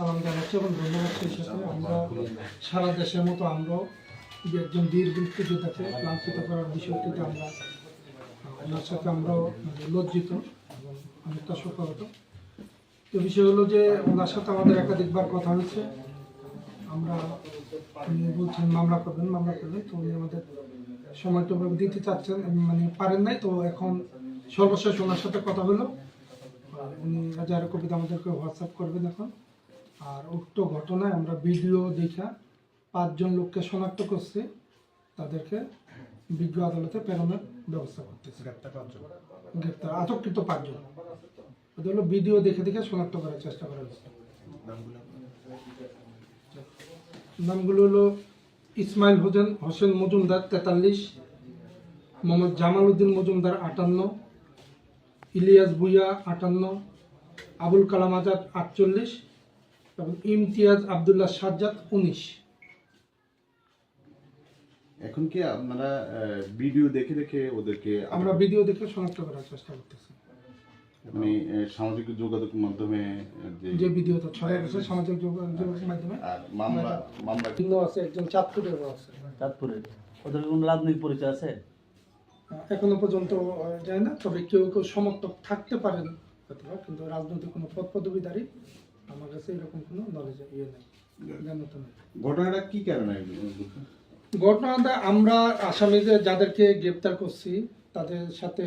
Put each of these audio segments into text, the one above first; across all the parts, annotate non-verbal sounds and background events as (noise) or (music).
সালাম জানাচ্ছি এবং ধন্যবাদ সেই সাথে। আমরা সারা দেশের মতো আমরাও যে একজন বীর মুক্তিযোদ্ধাকে লাঞ্ছিত করার বিষয়টিতে আমরা ওনার সাথে আমরাও লজ্জিত এবং অনেকটা শোকাহত তো বিষয় হলো যে ওনার সাথে আমাদের একাধিকবার কথা হয়েছে। আমরা উনি বলছেন মামলা করবেন মামলা করবেন। তো উনি আমাদের সময়টা ওভাবে দিতে চাচ্ছেন মানে পারেন নাই। তো এখন সর্বশেষ ওনার সাথে কথা হলো। উনি হাজার কবিতা আমাদেরকে হোয়াটসঅ্যাপ করবেন এখন। আর উক্ত ঘটনায় আমরা ভিডিও দেখা পাঁচজন লোককে শনাক্ত করছি। তাদেরকে বিজ্ঞ আদালতে প্রেরণের ব্যবস্থা করতেছি। গ্রেপ্তার আটককৃত পাঁচজন। ওদের হলো ভিডিও দেখে দেখে শনাক্ত করার চেষ্টা করা হয়েছে। নামগুলো হলো ইসমাইল হোসেন হোসেন মজুমদার তেতাল্লিশ মোহাম্মদ জামাল উদ্দিন মজুমদার আটান্ন ইলিয়াস ভুইয়া আটান্ন আবুল কালাম আজাদ আটচল্লিশ এবং ইমতিয়াজ আবদুল্লাহ সাজ্জাদ উনিশ। এখন কি আপনারা ভিডিও দেখে দেখে ওদেরকে আমরা ভিডিও দেখে শনাক্ত করার চেষ্টা করতেছি। মানে সামাজিক যোগাযোগ মাধ্যমে যে যে ভিডিওটা ছড়াই গেছে সামাজিক যোগাযোগের মাধ্যমে। আর মামলা মামলা। ভিন্ন আছে একজন চাঁদপুরেরও আছে। চাঁদপুরে ওদের কোনো রাজনৈতিক পরিচয় আছে? এখনও পর্যন্ত যায় না তবে কেউ কেউ সমর্থক থাকতে পারেন কিন্তু রাজনৈতিক কোনো পদ পদবিধারী আমার কাছে এরকম কোনো নলেজ ইয়ে নেই জ্ঞানতা নেই। ঘটনাটা কি কারণে ঘটনাটা আমরা আসামিদের যাদেরকে গ্রেপ্তার করছি তাদের সাথে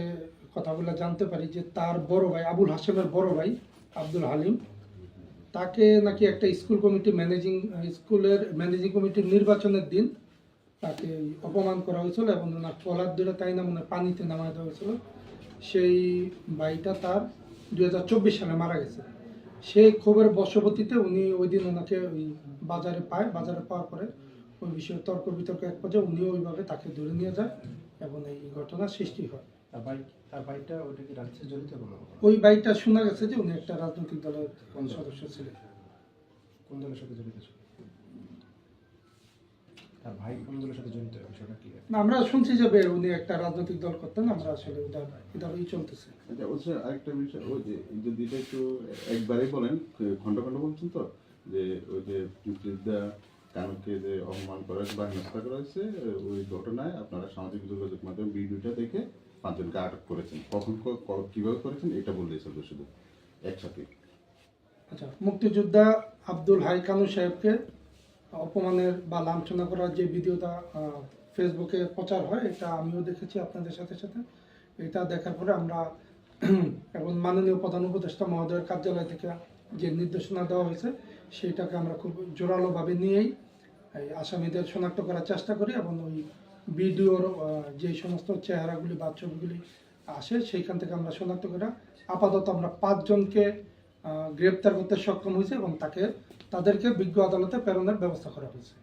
কথাগুলো জানতে পারি যে তার বড় ভাই আবুল হাসেমের বড় ভাই আব্দুল হালিম তাকে নাকি একটা স্কুল কমিটি ম্যানেজিং স্কুলের ম্যানেজিং কমিটির নির্বাচনের দিন তাকে অপমান করা হয়েছিল এবং ওনার কলার ধরে তাই না মনে হয় পানিতে দেওয়া হয়েছিল। সেই ভাইটা তার দুই হাজার চব্বিশ সালে মারা গেছে। সেই ক্ষোভের বশবর্তীতে উনি ওই দিন ওনাকে ওই বাজারে পায় বাজারে পাওয়ার পরে ওই বিষয়ে তর্ক বিতর্ক এক পর্যায়ে উনিও ওইভাবে তাকে ধরে নিয়ে যায় এবং এই ঘটনার সৃষ্টি হয়। ওই বাইকটা শোনা গেছে যে উনি একটা রাজনৈতিক দলের সদস্য ছিলেন। কোন দলের সাথে জড়িত ছিল? তার ভাই কোন দলের সাথে জড়িত বিষয়টা কি না, আমরা শুনছি যে উনি একটা রাজনৈতিক দল করতেন আমরা আসলে ওটার এটারই চলতেছে। আচ্ছা ওর সাথে আরেকটা বিষয় ওই যে যদি এটা একটু একবারেই বলেন খন্ড খন্ড বলছেন তো যে ওই যে মুক্তিযোদ্ধা কানুকে যে অপমান করা হয়েছে বা হেনস্থা করা হয়েছে ওই ঘটনায় আপনারা সামাজিক যোগাযোগ মাধ্যমে ভিডিওটা দেখে পাঁচজনকে আটক করেছেন। কখন কীভাবে করেছেন এটা বললেই চলবে শুধু একসাথে। আচ্ছা মুক্তিযোদ্ধা আব্দুল হাই কানু সাহেবকে অপমানের বা লাঞ্ছনা করার যে ভিডিওটা ফেসবুকে প্রচার হয়, এটা আমিও দেখেছি আপনাদের সাথে সাথে। এটা দেখার পরে আমরা (clears throat) এবং মাননীয় প্রধান উপদেষ্টা মহোদয়ের কার্যালয় থেকে যে নির্দেশনা দেওয়া হয়েছে সেইটাকে আমরা খুব জোরালোভাবে নিয়েই আসামিদের শনাক্ত করার চেষ্টা করি এবং ওই ভিডিওর যে সমস্ত চেহারাগুলি বা ছবিগুলি আসে, সেইখান থেকে আমরা শনাক্ত করে আপাতত আমরা পাঁচজনকে গ্রেপ্তার করতে সক্ষম হয়েছে এবং তাকে তাদেরকে বিজ্ঞ আদালতে প্রেরণের ব্যবস্থা করা হয়েছে।